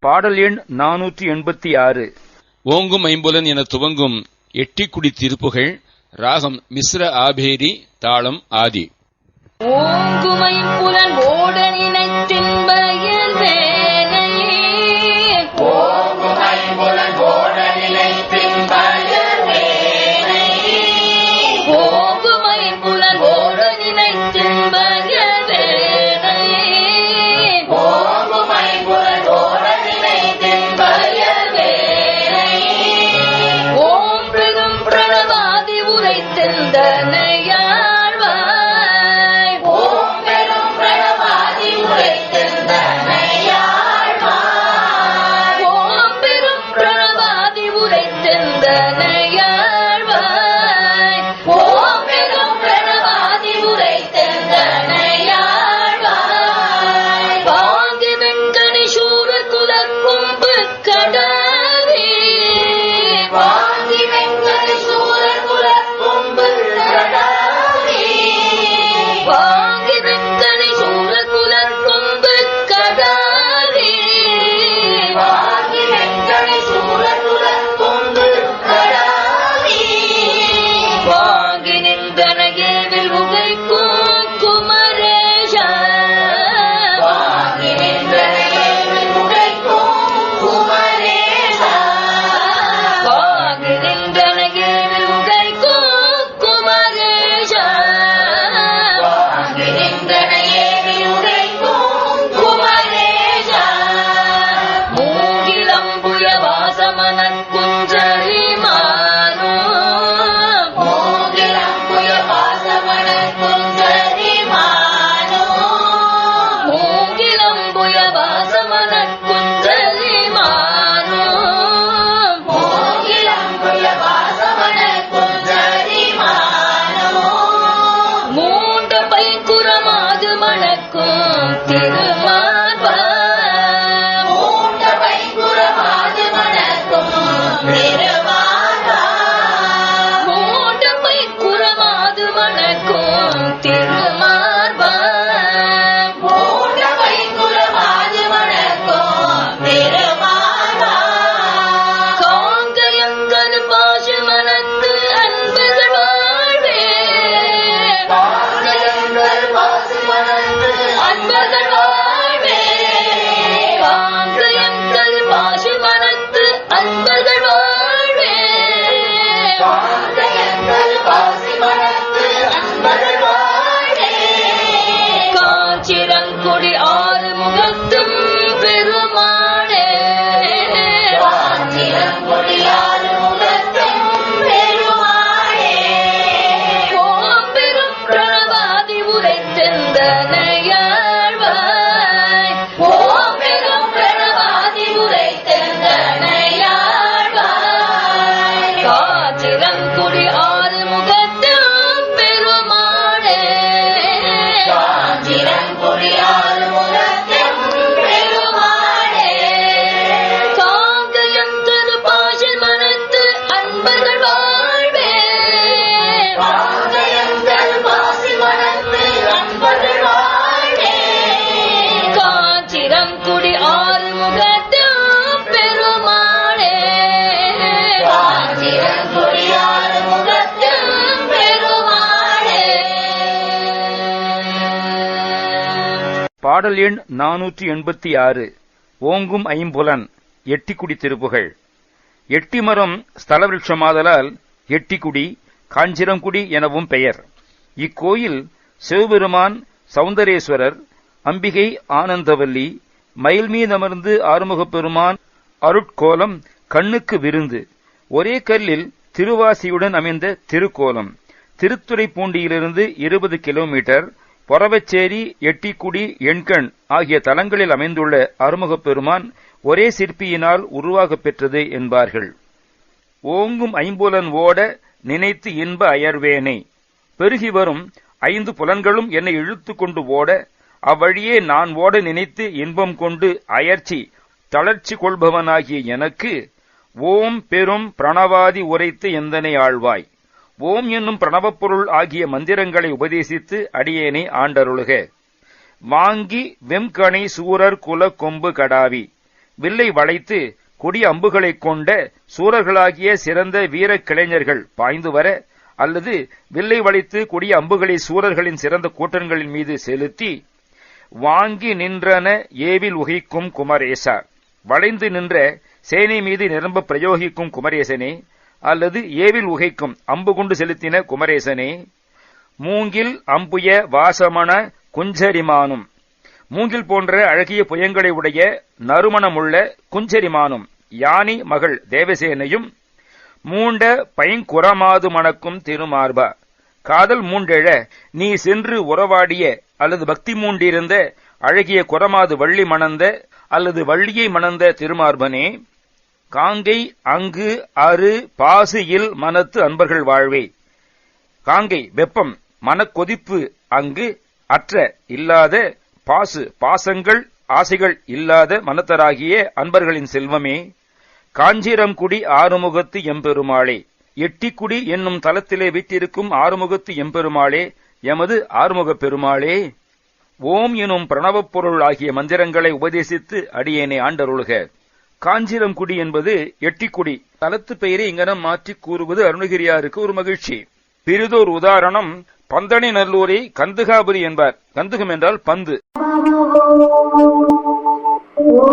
பாடல் எண் நானூற்றி எண்பத்தி ஆறு. ஓங்கும் ஐம்புலன் என துவங்கும் எட்டிக்குடி திருப்புகள் ராகம் மிஸ்ர ஆபேரி தாளம் ஆதி. ஓங்குமை புலன் பாடல் எண் நானூற்றி எண்பத்தி ஆறு. ஓங்கும் ஐம்புலன். எட்டிக்குடி திருப்புகள். எட்டிமரம் ஸ்தலவிருட்சமாதலால் எட்டிக்குடி காஞ்சிரங்குடி எனவும் பெயர். இக்கோயில் சிவபெருமான் சௌந்தரேஸ்வரர் அம்பிகை ஆனந்தவல்லி மயில் மீதமர்ந்து ஆறுமுகப் பெருமான் அருட்கோலம் கண்ணுக்கு விருந்து. ஒரே கல்லில் திருவாசியுடன் அமைந்த திருக்கோலம். திருத்துறைப்பூண்டியிலிருந்து இருபது கிலோமீட்டர் பொறவச்சேரி எட்டிக்குடி எண்கண் ஆகிய தலங்களில் அமைந்துள்ள அருமுகப் பெருமான் ஒரே சிற்பியினால் உருவாகப் பெற்றது என்பார்கள். ஓங்கும் ஐம்புலன் ஓட நினைத்து இன்ப அயர்வேனே. பெருகி வரும் ஐந்து புலன்களும் என்னை இழுத்து கொண்டு ஓட அவ்வழியே நான் ஓட நினைத்து இன்பம் கொண்டு அயர்ச்சி தளர்ச்சி கொள்பவனாகிய எனக்கு ஓம் பெரும் பிரணவாதி உரைத்து எந்தனை ஆழ்வாய். ஓம் என்னும் பிரணவப்பொருள் ஆகிய மந்திரங்களை உபதேசித்து அடியேனை ஆண்டருளுக. வாங்கி வெம்கணை சூரர் குல கொம்பு கடாவி. வில்லை வளைத்து கொடி அம்புகளைக் கொண்ட சூரர்களாகிய சிறந்த வீரக் கிளைஞர்கள் பாய்ந்து வர அல்லது வில்லை வளைத்து கொடிய அம்புகளை சூரர்களின் சிறந்த கூட்டங்களின் மீது செலுத்தி வாங்கி நின்றன ஏவில் உகைக்கும் குமரேசா. வளைந்து நின்ற சேனை மீது நிரம்ப பிரயோகிக்கும் குமரேசனே அல்லது ஏவில் உகைக்கும் அம்பு கொண்டு செலுத்தின குமரேசனே மூங்கில் அம்புய வாசமன குஞ்சரிமானும் மூங்கில் போன்ற அழகிய புயங்களை உடைய நறுமணமுள்ள குஞ்சரிமானும் யானி மகள் தேவசேனையும் மூண்ட பைங்குறமாது மணக்கும் திருமார்பா. காதல் மூண்டெழ நீ சென்று உறவாடிய அல்லது பக்தி மூண்டிருந்த அழகிய குறமாது வள்ளி மணந்த அல்லது வள்ளியை மணந்த திருமார்பனே காங்கை அங்கு அரு பாசு இல் மனத்து அன்பர்கள் வாழ்வே. காங்கை வெப்பம் மனக்கொதிப்பு அங்கு அற்ற இல்லாத பாசு பாசங்கள் ஆசைகள் இல்லாத மனத்தராகிய அன்பர்களின் செல்வமே. காஞ்சிரம்குடி ஆறுமுகத்து எம்பெருமாளே. எட்டிக்குடி என்னும் தலத்திலே வீட்டிருக்கும் ஆறுமுகத்து எம்பெருமாளே எமது ஆறுமுகப் பெருமாளே. ஓம் எனும் பிரணவப் பொருள் ஆகிய மந்திரங்களை உபதேசித்து அடியேனை ஆண்டருளுக. காஞ்சிரம்குடி என்பது எட்டிக்குடி. தலத்து பெயரை இங்கனம் மாற்றிக் கூறுவது அருணகிரியாருக்கு ஒரு மகிழ்ச்சி. பிரிதோர் உதாரணம் பந்தனை நல்லூரை கந்துகாபுரி என்பார். கந்துகம் என்றால் பந்து. ॐ